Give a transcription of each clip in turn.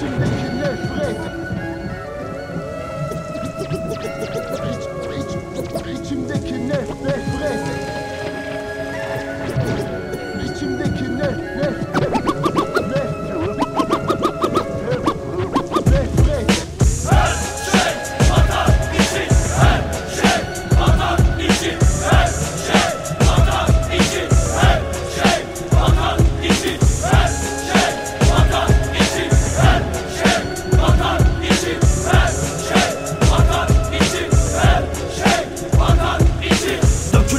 İç, iç, içimdeki nefret İçimdeki Nefret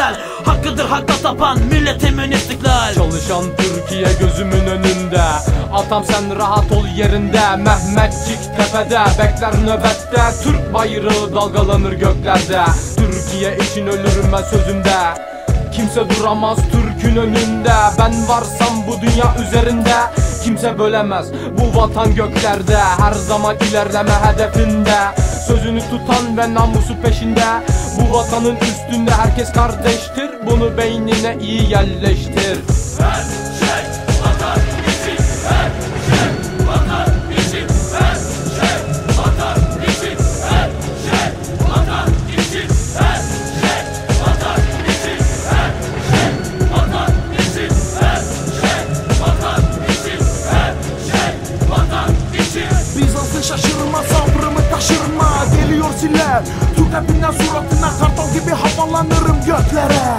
ve hilal Hakkıdır hakka tapan milletimin istiklal. Çalışan Türkiye gözümün önünde. Atam sen rahat ol yerinde. Mehmetçik tepede. Bekler nöbette. Türk bayrağı dalgalanır göklerde. Türkiye için ölürüm ben sözümde. Kimse duramaz Türk'ün önünde. Ben varsam bu dünya üzerinde. Kimse bölemez bu vatan göklerde. Her zaman ilerleme hedefinde Sözünü tutan ve namusu peşinde. Bu vatanın üstünde herkes kardeştir. Bunu beynine iyi yerleştir. Bizans'ın şaşırma sabrımı taşırma Geliyor sile Türk rapinden suratına kartal gibi havalanırım göklere.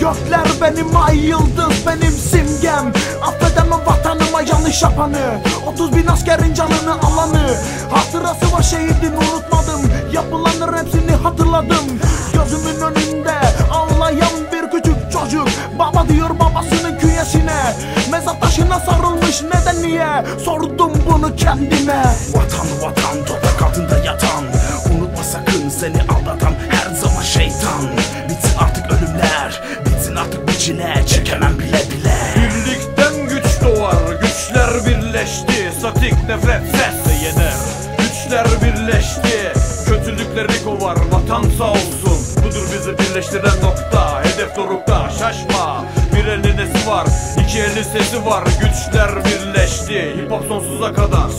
Gökler benim ay yıldız benim simgem. Affedemem vatanıma yanlış yapanı 30 bin askerin canını alanı. Hatırası var şehidin unutmadım. Yapılanların hepsini hatırladım. Gözümün önünde ağlayan bir küçük çocuk. Baba diyor babasının künyesine. Mezar taşına sarılmış neden niye? Sordum bunu kendime. Vatan vatan toprak altında yatan seni aldatan her zaman şeytan. Bitsin artık ölümler Bitsin artık bu Çekemem bile bile. Birlikten güç doğar, güçler birleşti. Statik nefret sesle yener Güçler birleşti, kötülükleri kovar Vatan sağ olsun, budur bizi birleştiren nokta Hedef dorukta, şaşma. Bir elin nesi var, iki elin sesi var Güçler birleşti, hip hop sonsuza kadar